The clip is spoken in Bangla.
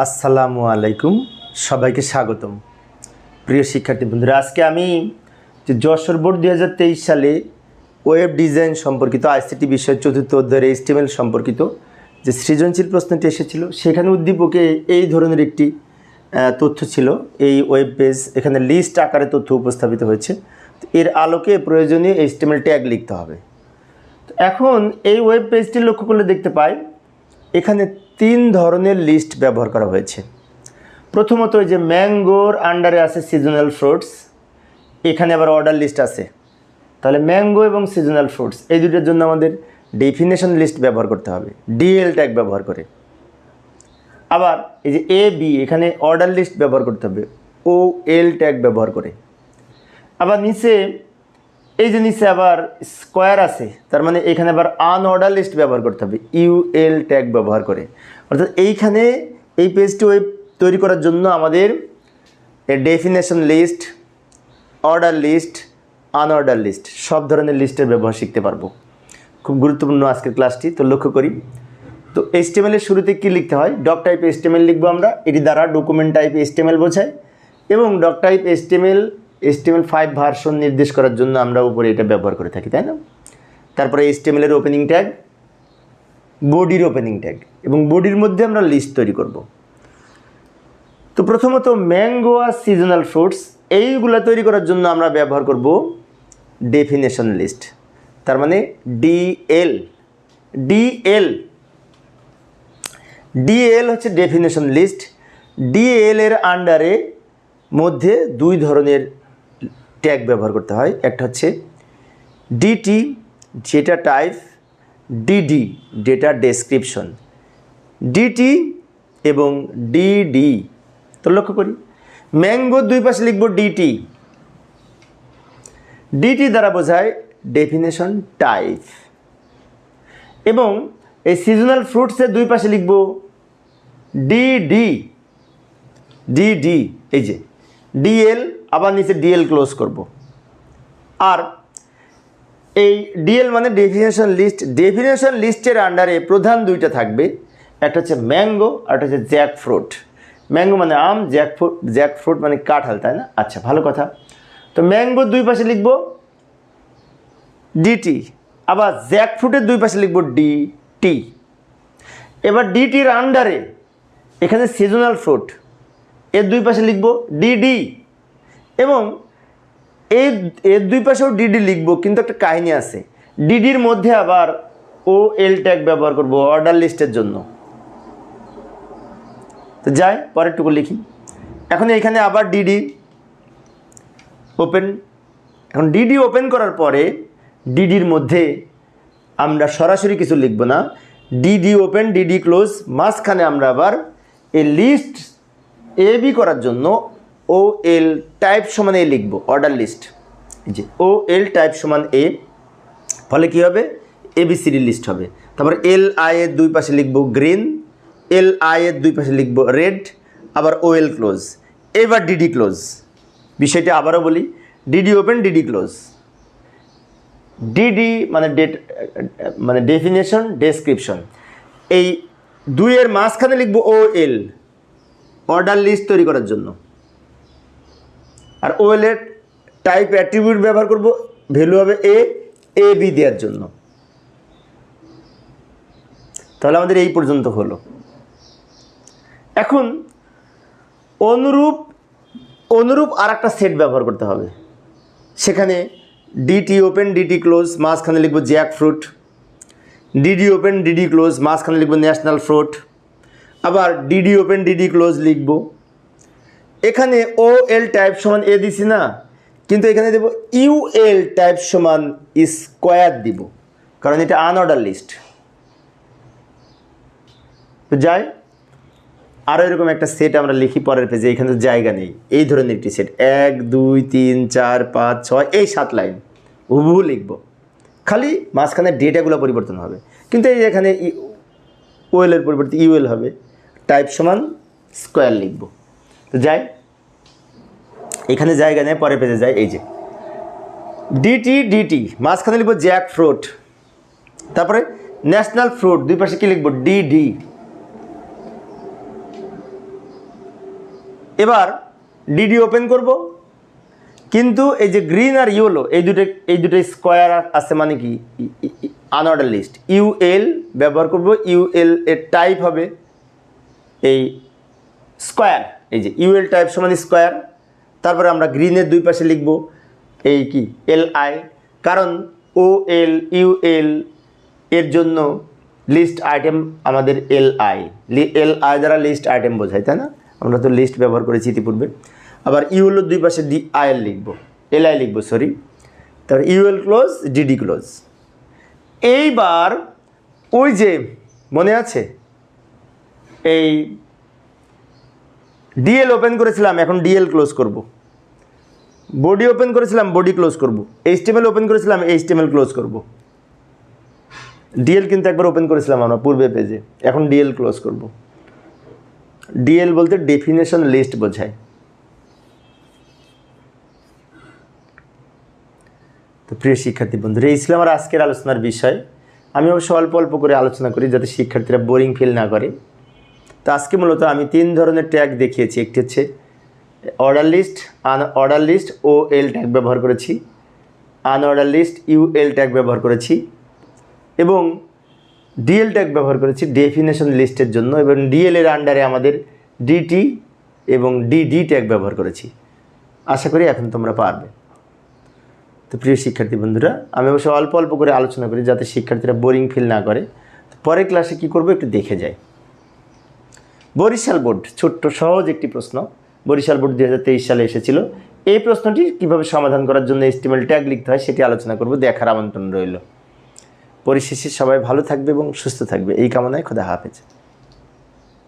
আসসালামু আলাইকুম, সবাইকে স্বাগতম। প্রিয় শিক্ষার্থী বন্ধুরা, আজকে আমি যে যশোর বোর্ড দুই হাজার তেইশ সালে ওয়েব ডিজাইন সম্পর্কিত, আইসিটি বিষয় চতুর্থ অধ্যায়ের এইচটিএমএল সম্পর্কিত যে সৃজনশীল প্রশ্নটি এসেছিল, সেখানে উদ্দীপকে এই ধরনের একটি তথ্য ছিল। এই ওয়েব পেজ, এখানে লিস্ট আকারে তথ্য উপস্থাপিত হয়েছে। এর আলোকে প্রয়োজনীয় এইচটিএমএল ট্যাগ লিখতে হবে। তো এখন এই ওয়েব পেজটি লক্ষ্য করলে দেখতে পাই, এখানে তিন ধরনের লিস্ট ব্যবহার করা হয়েছে। প্রথমত যে ম্যাঙ্গোর আন্ডারে আছে সিজনাল ফ্রুটস এখানে আবার অর্ডার লিস্ট আছে। তাহলে ম্যাঙ্গো এবং সিজনাল ফ্রুটস এই দুটোর জন্য আমাদের ডেফিনেশন লিস্ট ব্যবহার করতে হবে। ডিএল ট্যাগ ব্যবহার করে। আবার এই যে এ বি এখানে অর্ডার লিস্ট ব্যবহার করতে হবে। ও এল ট্যাগ ব্যবহার করে। আবার নিচে এই নিচে আবার স্কোয়ার আছে, তার মানে এখানে আবার আনঅর্ডার লিস্ট ব্যবহার করতে হবে ইউএল ট্যাগ ব্যবহার করে। অর্থাৎ এইখানে এই পেজটি ওয়েব তৈরি করার জন্য আমাদের definition list order list unordered list সব ধরনের লিস্টের ব্যবহার শিখতে পারব। খুব গুরুত্বপূর্ণ আজকের ক্লাসটি তো লক্ষ্য করি। তো এর শুরুতে কী লিখতে হয়? ডক টাইপ HTML লিখব আমরা, এটি দ্বারা ডকুমেন্ট টাইপ HTML বোঝায় এবং doc type HTML HTML five version নির্দেশ করার জন্য আমরা উপরে এটা ব্যবহার করে থাকি, তাই না? তারপরে এর ওপেনিং ট্যাগ বডির ওপেনিং ট্যাগ এবং বডির মধ্যে আমরা লিস্ট তৈরি করব। তো প্রথমত ম্যাঙ্গো আর সিজনাল ফ্রুটস এইগুলো তৈরি করার জন্য আমরা ব্যবহার করব ডেফিনেশন লিস্ট তার মানে ডিএল ডিএল ডিএল হচ্ছে ডেফিনেশন লিস্ট ডিএল এর আন্ডারে মধ্যে দুই ধরনের ট্যাগ ব্যবহার করতে হয়। একটা হচ্ছে DT data type DD data description DT এবং ডিডি তো লক্ষ্য করি। ম্যাঙ্গোর দুই পাশে লিখব ডিটি ডিটি দ্বারা বোঝায় ডেফিনেশন টাইপ এবং এই সিজনাল ফ্রুটসের দুই পাশে লিখব ডিডি ডিডি এই যে ডিএল আবার নিচে ডিএল ক্লোজ করব। আর এই ডিএল মানে ডেফিনেশন লিস্ট ডেফিনেশন লিস্টের আন্ডারে প্রধান দুইটা থাকবে। একটা হচ্ছে ম্যাঙ্গো আর একটা হচ্ছে জ্যাক ফ্রুট ম্যাঙ্গো মানে আম জ্যাক ফ্রুট জ্যাক ফ্রুট মানে কাঁঠাল, তাই না? আচ্ছা ভালো কথা। তো ম্যাঙ্গোর দুই পাশে লিখব ডিটি আবার জ্যাক ফ্রুটের দুই পাশে লিখব ডিটি এবার ডিটির আন্ডারে এখানে সিজনাল ফ্রুট এর দুই পাশে লিখব ডিডি এবং এই এর দুই পাশেও ডিডি লিখব, কিন্তু একটা কাহিনী আছে। ডিডির মধ্যে আবার ও এল ট্যাগ ব্যবহার করব অর্ডার লিস্টের জন্য। তো যাই, পরেরটুকু লিখি। এখন এখানে আবার ডিডি ওপেন এখন ডিডি ওপেন করার পরে ডিডির মধ্যে আমরা সরাসরি কিছু লিখব না। ডিডি ওপেন ডিডি ক্লোজ মাঝখানে আমরা আবার এই লিস্ট এ বি করার জন্য ও এল টাইপ সমান এ লিখব অর্ডার লিস্ট যে ও এল টাইপ সমান এ ফলে কী হবে? এবিসিডি লিস্ট হবে। তারপর এল আই এর দুই পাশে লিখব গ্রিন এল আই এর দুই পাশে লিখব রেড আবার ও এল ক্লোজ এবার ডিডি ক্লোজ বিষয়টা আবারও বলি DD open DD close DD মানে ডেট মানে ডেফিনেশন ডেসক্রিপশন এই দুইয়ের মাঝখানে লিখব ও এল অর্ডার লিস্ট তৈরি করার জন্য। আর ও এল এর টাইপ অ্যাট্রিবিউট ব্যবহার করব ভ্যালু হবে এ এ বি দেওয়ার জন্য। তাহলে আমাদের এই পর্যন্ত হলো। এখন অনুরূপ অনুরূপ আর একটা সেট ব্যবহার করতে হবে। সেখানে ডিটি ওপেন ডিটি ক্লোজ মাঝখানে লিখব jackfruit DD open DD close মাঝখানে লিখব ন্যাশনাল ফ্রুট আবার ডিডি ওপেন ডিডি ক্লোজ লিখব। এখানে ও এল টাইপ সমান এ দিছি না, কিন্তু এখানে দেব ইউ এল টাইপ সমান স্কোয়ার দিব, কারণ এটা আনঅর্ডার লিস্ট তো যাই আরও এরকম একটা সেট আমরা লিখি পরের পেজে এখানে তো জায়গা নেই। এই ধরনের একটি সেট এক, দুই, তিন, চার, পাঁচ, ছয়, এই সাত লাইন হুবহু লিখব। খালি মাঝখানে ডেটাগুলো পরিবর্তন হবে। কিন্তু এই এখানে ওয়েলের পরিবর্তে ইউএল হবে টাইপ সমান স্কোয়ার লিখব। তো যাই। এখানে জায়গা নেই, পরে পেজে যাই, এই যে। ডিটি ডিটি মাঝখানে লিখব জ্যাক ফ্রুট। তারপরে ন্যাশনাল ফ্রুট, দুই পাশে কি লিখব? ডিডি এবার ডিডি ওপেন করব। কিন্তু এই যে গ্রিন আর ইয়েলো এই দুটো এই দুটো স্কোয়ার আছে মানে কি? আনঅর্ডার লিস্ট ইউএল ব্যবহার করব ইউএল এর টাইপ হবে এই স্কোয়ার এই যে ইউএল টাইপ সমান স্কোয়ার তারপরে আমরা গ্রিনের দুই পাশে লিখব এই কি? এল আই কারণ ও এল ইউএল এর জন্য লিস্ট আইটেম আমাদের এল আই এল আই দ্বারা লিস্ট আইটেম বোঝায়, তাই না? আমরা তো লিস্ট ব্যবহার করেছি ইতিপূর্বে। আবার ইউএল দুই পাশে ডি আইএল লিখব। এল আই লিখব সরি তারপর ইউএল ক্লোজ ডিডি ক্লোজ এইবার ওই যে, মনে আছে? এই ডিএল ওপেন করেছিলাম, এখন ডিএল ক্লোজ করব। বডি ওপেন করেছিলাম বডি ক্লোজ করব। এইচটিএমএল ওপেন করেছিলাম এইচটিএমএল ক্লোজ করব। ডিএল কিন্তু একবার ওপেন করেছিলাম আমরা পূর্বে পেজে এখন ডিএল ক্লোজ করব। ডিএল বলতে ডেফিনেশন লিস্ট বোঝায়। তো প্রিয় শিক্ষার্থী বন্ধুরা, এই ছিল আমার আজকের আলোচনার বিষয়। আমি অবশ্য অল্প অল্প করে আলোচনা করি যাতে শিক্ষার্থীরা বোরিং ফিল না করে। তো আজকে মূলত আমি তিন ধরনের ট্যাগ দেখিয়েছি। একটি হচ্ছে order list unordered list O L tag ব্যবহার করেছি। Unordered list U L tag ব্যবহার করেছি। এবং ডিএল ট্যাগ ব্যবহার করেছি ডেফিনেশন লিস্টের জন্য। এবং ডিএল এর আন্ডারে আমাদের ডিটি এবং ডিডি ট্যাগ ব্যবহার করেছি। আশা করি এখন তোমরা পারবে। তো প্রিয় শিক্ষার্থী বন্ধুরা, আমি অবশ্য অল্প অল্প করে আলোচনা করি যাতে শিক্ষার্থীরা বোরিং ফিল না করে। পরের ক্লাসে কী করব একটু দেখে যাই। বরিশাল বোর্ড, ছোট্ট, সহজ একটি প্রশ্ন। বরিশাল বোর্ড দুই হাজার তেইশ সালে এসেছিল। এই প্রশ্নটি কীভাবে সমাধান করার জন্য এস্টিমেল ট্যাগ লিখতে হয় সেটি আলোচনা করব, দেখার আমন্ত্রণ রইল। পরিশেষে সবাই ভালো থাকবে এবং সুস্থ থাকবে। এই কামনায় খোদা হাফেজ।